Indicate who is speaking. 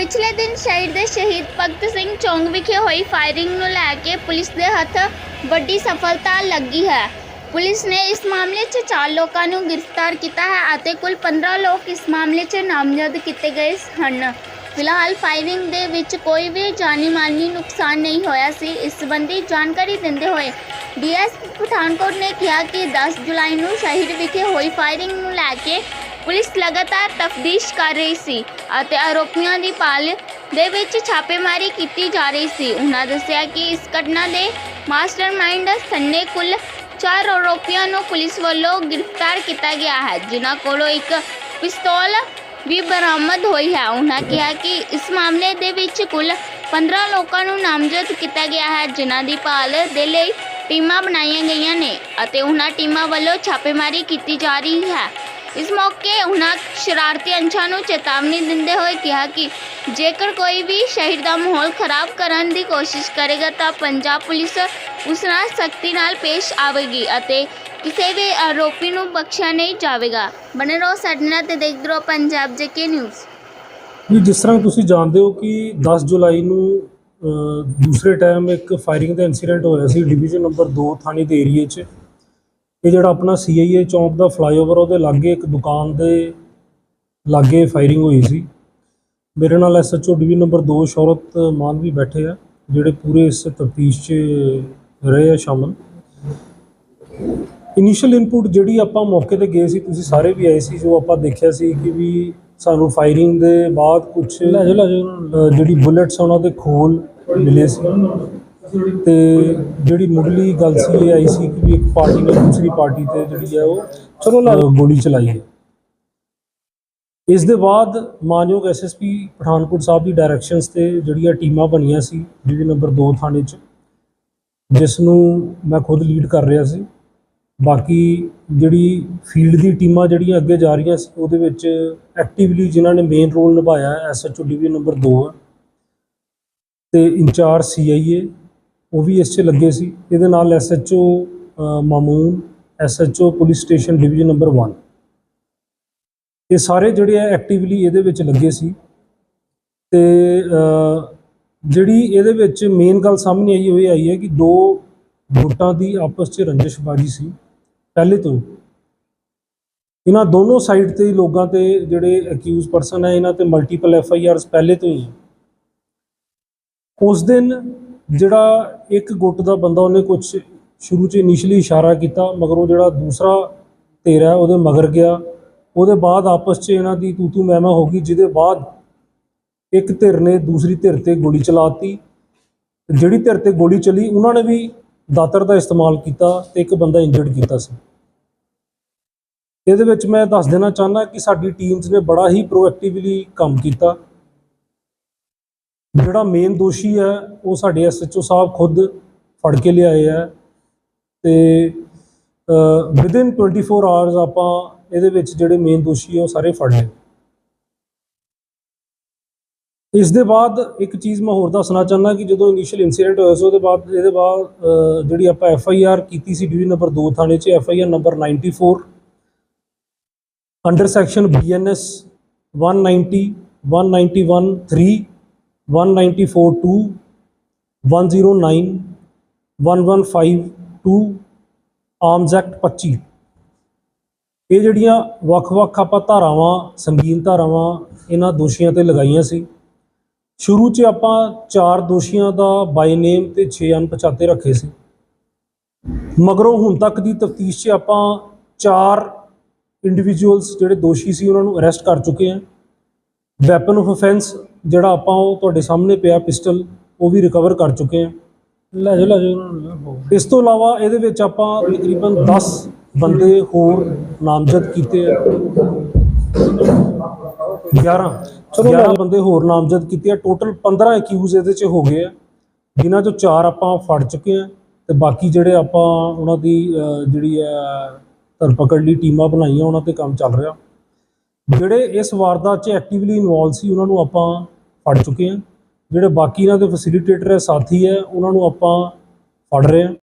Speaker 1: ਪਿਛਲੇ ਦਿਨ ਸ਼ਹਿਰ ਦੇ ਸ਼ਹੀਦ ਭਗਤ ਸਿੰਘ ਚੌਂਕ ਵਿਖੇ ਹੋਈ ਫਾਇਰਿੰਗ ਨੂੰ ਲੈ ਕੇ ਪੁਲਿਸ ਦੇ ਹੱਥ ਵੱਡੀ ਸਫਲਤਾ ਲੱਗੀ ਹੈ। ਪੁਲਿਸ ਨੇ ਇਸ ਮਾਮਲੇ 'ਚ ਚਾਰ ਲੋਕਾਂ ਨੂੰ ਗ੍ਰਿਫਤਾਰ ਕੀਤਾ ਹੈ ਅਤੇ ਕੁੱਲ 15 ਲੋਕ ਇਸ ਮਾਮਲੇ 'ਚ ਨਾਮਜ਼ਦ ਕੀਤੇ ਗਏ ਹਨ। ਫਿਲਹਾਲ ਫਾਇਰਿੰਗ ਦੇ ਵਿੱਚ ਕੋਈ ਵੀ ਜਾਨੀ ਮਾਨੀ ਨੁਕਸਾਨ ਨਹੀਂ ਹੋਇਆ ਸੀ। ਇਸ ਸੰਬੰਧੀ ਜਾਣਕਾਰੀ ਦਿੰਦੇ ਹੋਏ ਡੀਐਸਪੀ ਪਠਾਨਕੋਟ ਨੇ ਕਿਹਾ ਕਿ 10 ਜੁਲਾਈ ਨੂੰ ਸ਼ਹਿਰ ਵਿਖੇ ਹੋਈ ਫਾਇਰਿੰਗ ਨੂੰ ਲੈ ਕੇ ਪੁਲਿਸ ਲਗਾਤਾਰ ਤਫਤੀਸ਼ ਕਰ ਰਹੀ ਸੀ ਅਤੇ ਆਰੋਪੀਆਂ ਦੀ ਭਾਲ ਦੇ ਵਿੱਚ ਛਾਪੇਮਾਰੀ ਕੀਤੀ ਜਾ ਰਹੀ ਸੀ। ਉਹਨਾਂ ਦੱਸਿਆ ਕਿ ਇਸ ਘਟਨਾ ਦੇ ਮਾਸਟਰਮਾਈਂਡ ਸੰਨੇ ਕੁੱਲ ਚਾਰ ਆਰੋਪੀਆਂ ਨੂੰ ਪੁਲਿਸ ਵੱਲੋਂ ਗ੍ਰਿਫਤਾਰ ਕੀਤਾ ਗਿਆ ਹੈ, ਜਿਨ੍ਹਾਂ ਕੋਲੋਂ ਇੱਕ ਪਿਸਤੌਲ ਵੀ ਬਰਾਮਦ ਹੋਈ ਹੈ। ਉਹਨਾਂ ਕਿਹਾ ਕਿ ਇਸ ਮਾਮਲੇ ਦੇ ਵਿੱਚ ਕੁੱਲ 15 ਲੋਕਾਂ ਨੂੰ ਨਾਮਜ਼ਦ ਕੀਤਾ ਗਿਆ ਹੈ, ਜਿਨ੍ਹਾਂ ਦੀ ਭਾਲ ਦੇ ਲਈ ਟੀਮਾਂ ਬਣਾਈਆਂ ਗਈਆਂ ਨੇ ਅਤੇ ਉਹਨਾਂ ਟੀਮਾਂ ਵੱਲੋਂ ਛਾਪੇਮਾਰੀ ਕੀਤੀ ਜਾ ਰਹੀ ਹੈ। ਇਸ ਮੌਕੇ ਉਹਨਾਂ ਸ਼ਰਾਰਤੀ ਅੰਸ਼ਾਂ ਨੂੰ ਚੇਤਾਵਨੀ ਦਿੰਦੇ ਹੋਏ ਕਿਹਾ ਕਿ ਜੇਕਰ ਕੋਈ ਵੀ ਸ਼ਹਿਰ ਦਾ ਮਾਹੌਲ ਖਰਾਬ ਕਰਨ ਦੀ ਕੋਸ਼ਿਸ਼ ਕਰੇਗਾ ਤਾਂ ਪੰਜਾਬ ਪੁਲਿਸ ਉਸ ਨਾਲ ਸਖਤੀ ਨਾਲ ਪੇਸ਼ ਆਵੇਗੀ ਅਤੇ ਕਿਸੇ ਵੀ ਆਰੋਪੀ ਨੂੰ ਬਖਸ਼ਿਆ ਨਹੀਂ ਜਾਵੇਗਾ। ਬਣੇ ਰਹੋ ਸਾਡੇ ਨਾਲ ਤੇ ਦੇਖਦੇ ਰਹੋ ਪੰਜਾਬ ਜੇਕੇ ਨਿਊਜ਼।
Speaker 2: ਜੀ, ਜਿਸ ਤਰ੍ਹਾਂ ਤੁਸੀਂ ਜਾਣਦੇ ਹੋ ਕਿ 10 ਜੁਲਾਈ ਨੂੰ ਦੂਸਰੇ ਟਾਈਮ ਇੱਕ ਫਾਇਰਿੰਗ ਦਾ ਇਨਸੀਡੈਂਟ ਹੋਇਆ ਸੀ ਡਿਵੀਜ਼ਨ ਨੰਬਰ 2 ਥਾਣੇ ਦੇ ਏਰੀਏ 'ਚ। ਇਹ ਜਿਹੜਾ ਆਪਣਾ ਸੀਆਈਏ ਚੌਂਕ ਦਾ ਫਲਾਈਓਵਰ ਉਹਦੇ ਲਾਗੇ ਇੱਕ ਦੁਕਾਨ ਦੇ ਲਾਗੇ ਫਾਇਰਿੰਗ ਹੋਈ ਸੀ। ਮੇਰੇ ਨਾਲ SHO division number 2 Shaurat Mann ਵੀ ਬੈਠੇ ਆ ਜਿਹੜੇ ਪੂਰੇ ਇਸ ਤਫਤੀਸ਼ 'ਚ ਰਹੇ ਆ ਸ਼ਾਮਲ। ਇਨੀਸ਼ੀਅਲ ਇਨਪੁਟ ਜਿਹੜੀ ਆਪਾਂ ਮੌਕੇ ਤੇ ਗਏ ਸੀ ਤੁਸੀਂ ਸਾਰੇ ਵੀ ਆਏ ਸੀ ਜੋ ਆਪਾਂ ਦੇਖਿਆ ਸੀ ਕਿ ਵੀ ਸਾਨੂੰ ਫਾਇਰਿੰਗ ਦੇ ਬਾਅਦ ਕੁਝ ਜਿਹੜੀ ਬੁllets ਉਹਨਾਂ ਦੇ ਖੋਲ ਮਿਲੇ ਸੀ। ਤੇ ਜਿਹੜੀ ਮੁੱਢਲੀ ਗੱਲ ਸੀ ਇਹ ਆਈ ਸੀ ਕਿ ਵੀ ਇੱਕ ਪਾਰਟੀ ਨੇ ਦੂਸਰੀ ਪਾਰਟੀ ਤੇ ਜਿਹੜੀ ਹੈ ਉਹ ਚਲੋ ਗੋਲੀ ਚਲਾਈ ਹੈ। ਇਸ ਦੇ ਬਾਅਦ ਮਾਨਯੋਗ ਐਸਐਸਪੀ ਪਠਾਨਕੋਟ ਸਾਹਿਬ ਦੀ ਡਾਇਰੈਕਸ਼ਨਸ ਤੇ ਜਿਹੜੀਆਂ ਟੀਮਾਂ ਬਣੀਆਂ ਸੀ ਡਿਵੀਜ਼ਨ ਨੰਬਰ 2 ਥਾਣੇ 'ਚ ਜਿਸ ਨੂੰ ਮੈਂ ਖੁਦ ਲੀਡ ਕਰ ਰਿਹਾ ਸੀ। ਬਾਕੀ ਜਿਹੜੀ ਫੀਲਡ ਦੀ ਟੀਮਾਂ ਜਿਹੜੀਆਂ ਅੱਗੇ ਜਾ ਰਹੀਆਂ ਸੀ ਉਹਦੇ ਵਿੱਚ ਐਕਟਿਵਲੀ ਜਿਨ੍ਹਾਂ ਨੇ ਮੇਨ ਰੋਲ ਨਿਭਾਇਆ ਐਸਐਚਓ ਡਿਵੀਜ਼ਨ ਨੰਬਰ 2 ਹੈ ਤੇ ਇੰਚਾਰਜ ਸੀਆਈਏ ਉਹ ਵੀ ਇਸ 'ਚ ਲੱਗੇ ਸੀ। ਇਹਦੇ ਨਾਲ SHO Mamun SHO police station division number 1 ਇਹ ਸਾਰੇ ਜਿਹੜੇ ਆ ਐਕਟਿਵਲੀ ਇਹਦੇ ਵਿੱਚ ਲੱਗੇ ਸੀ। ਤੇ ਜਿਹੜੀ ਇਹਦੇ ਵਿੱਚ ਮੇਨ ਗੱਲ ਸਾਹਮਣੇ ਆਈ ਹੋਈ ਆਈ ਹੈ ਕਿ ਦੋ ਗੁੱਟਾਂ ਦੀ ਆਪਸ 'ਚ ਰੰਜਿਸ਼ਬਾਜੀ ਸੀ, ਪਹਿਲੇ ਤੋਂ। ਹੀ। ਇਹਨਾਂ ਦੋਨੋਂ ਸਾਈਡ ਤੇ ਲੋਕਾਂ ਤੇ ਜਿਹੜੇ ਅਕਿਊਜ਼ ਪਰਸਨ ਹੈ ਇਹਨਾਂ ਤੇ ਮਲਟੀਪਲ ਐਫ ਆਈ ਆਰਸ ਪਹਿਲੇ ਤੋਂ ਹੀ ਉਸ ਦਿਨ ਜਿਹੜਾ ਇੱਕ ਗੁੱਟ ਦਾ ਬੰਦਾ ਉਹਨੇ ਕੁਝ ਸ਼ੁਰੂ 'ਚ ਇਨੀਸ਼ੀਅਲੀ ਇਸ਼ਾਰਾ ਕੀਤਾ, ਮਗਰ ਉਹ ਜਿਹੜਾ ਦੂਸਰਾ ਧਿਰ ਹੈ, ਉਹਦੇ ਮਗਰ ਗਿਆ। ਉਹਦੇ ਬਾਅਦ ਆਪਸ 'ਚ ਇਹਨਾਂ ਦੀ ਤੂ ਤੂ ਮੈਂ ਮੈਂ ਹੋ ਗਈ, ਜਿਹਦੇ ਬਾਅਦ ਇੱਕ ਧਿਰ ਨੇ ਦੂਸਰੀ ਧਿਰ ਤੇ ਗੋਲੀ ਚਲਾਤੀ। ਜਿਹੜੀ ਧਿਰ ਤੇ ਗੋਲੀ ਚਲੀ, ਉਹਨਾਂ ਨੇ ਵੀ ਦਾਤਰ ਦਾ ਇਸਤੇਮਾਲ ਕੀਤਾ ਤੇ ਇੱਕ ਬੰਦਾ ਇੰਜਰਡ ਕੀਤਾ ਸੀ। ਇਹਦੇ ਵਿੱਚ ਮੈਂ ਦੱਸ ਦੇਣਾ ਚਾਹੁੰਦਾ ਕਿ ਸਾਡੀ ਟੀਮਸ ਨੇ ਬੜਾ ਹੀ ਪ੍ਰੋਐਕਟਿਵਲੀ ਕੰਮ ਕੀਤਾ। ਜਿਹੜਾ ਮੇਨ ਦੋਸ਼ੀ ਹੈ, ਉਹ ਸਾਡੇ ਐਸਐਚਓ ਸਾਹਿਬ ਖੁਦ ਫੜ ਕੇ ਲਿਆਏ ਆ ਤੇ ਵਿਦਿਨ 24 ਆਵਰਸ ਆਪਾਂ ਇਹਦੇ ਵਿੱਚ ਜਿਹੜੇ ਮੇਨ ਦੋਸ਼ੀ ਹੈ ਉਹ ਸਾਰੇ ਫੜ ਲਏ। ਇਸ ਦੇ ਬਾਅਦ ਇੱਕ ਚੀਜ਼ ਮੈਂ ਹੋਰ ਦੱਸਣਾ ਚਾਹੁੰਦਾ ਕਿ ਜਦੋਂ ਇਨੀਸ਼ੀਅਲ ਇਨਸੀਡੈਂਟ ਹੋਇਆ ਸੀ, ਉਹਦੇ ਬਾਅਦ, ਇਹਦੇ ਬਾਅਦ ਜਿਹੜੀ ਆਪਾਂ ਐਫ ਆਈ ਆਰ ਕੀਤੀ ਸੀ ਡਿਵੀਜ਼ਨ ਨੰਬਰ 2 ਥਾਣੇ 'ਚ F I R number 94 under section B N S 190 191 3 194 2 109 115 2 arms act 25 ਇਹ ਜਿਹੜੀਆਂ ਵੱਖ-ਵੱਖ ਆਪਾਂ ਧਾਰਾਵਾਂ, ਸੰਗੀਨ ਧਾਰਾਵਾਂ ਇਹਨਾਂ ਦੋਸ਼ੀਆਂ ਤੇ ਲਗਾਈਆਂ ਸੀ, ਸ਼ੁਰੂ 'ਚ ਆਪਾਂ ਚਾਰ ਦੋਸ਼ੀਆਂ ਦਾ ਬਾਈ ਨੇਮ ਤੇ 6 ਅਣਪਛਾਤੇ ਰੱਖੇ ਸੀ। ਮਗਰੋਂ ਹੁਣ ਤੱਕ ਦੀ ਤਫਤੀਸ਼ 'ਚ ਆਪਾਂ ਚਾਰ ਇੰਡੀਵਿਜੂਅਲਸ ਜਿਹੜੇ ਦੋਸ਼ੀ ਸੀ ਉਹਨਾਂ ਨੂੰ ਅਰੈਸਟ ਕਰ ਚੁੱਕੇ ਹਾਂ। ਵੈਪਨ ਆਫ ਅਫੈਂਸ ਜਿਹੜਾ ਆਪਾਂ ਉਹ ਤੁਹਾਡੇ ਸਾਹਮਣੇ ਪਿਆ ਪਿਸਟਲ ਉਹ ਵੀ ਰਿਕਵਰ ਕਰ ਚੁੱਕੇ ਹਾਂ। ਲੈ ਜਾਓ ਲੈ ਜਾਓ ਇਸ ਤੋਂ ਇਲਾਵਾ ਇਹਦੇ ਵਿੱਚ ਆਪਾਂ ਤਕਰੀਬਨ 10 ਬੰਦੇ ਹੋਰ ਨਾਮਜ਼ਦ ਕੀਤੇ ਆ। 11 ਚਲੋ 11 ਬੰਦੇ ਹੋਰ ਨਾਮਜ਼ਦ ਕੀਤੇ ਆ। ਟੋਟਲ 15 ਅਕਿਊਜ਼ ਇਹਦੇ ਚ ਹੋ ਗਏ ਆ। ਜਿਨ੍ਹਾਂ ਚੋਂ 4 ਆਪਾਂ ਫੜ ਚੁੱਕੇ ਆ ਤੇ ਬਾਕੀ ਜਿਹੜੇ ਆਪਾਂ ਉਹਨਾਂ ਦੀ ਜਿਹੜੀ ਹੈ ਧਰਪਕੜ ਲਈ ਟੀਮਾਂ ਬਣਾਈਆਂ ਉਹਨਾਂ ਤੇ ਕੰਮ ਚੱਲ ਰਿਹਾ। ਜਿਹੜੇ ਇਸ ਵਾਰਦਾਤ 'ਚ ਐਕਟਿਵਲੀ ਇਨਵੋਲਵ ਸੀ, ਉਹਨਾਂ ਨੂੰ ਆਪਾਂ ਫੜ ਚੁੱਕੇ ਹਾਂ। ਜਿਹੜੇ ਬਾਕੀ ਇਹਨਾਂ ਦੇ ਫੈਸਿਲਿਟੇਟਰ ਹੈ, ਸਾਥੀ ਹੈ, ਉਹਨਾਂ ਨੂੰ ਆਪਾਂ ਫੜ ਰਹੇ ਹਾਂ।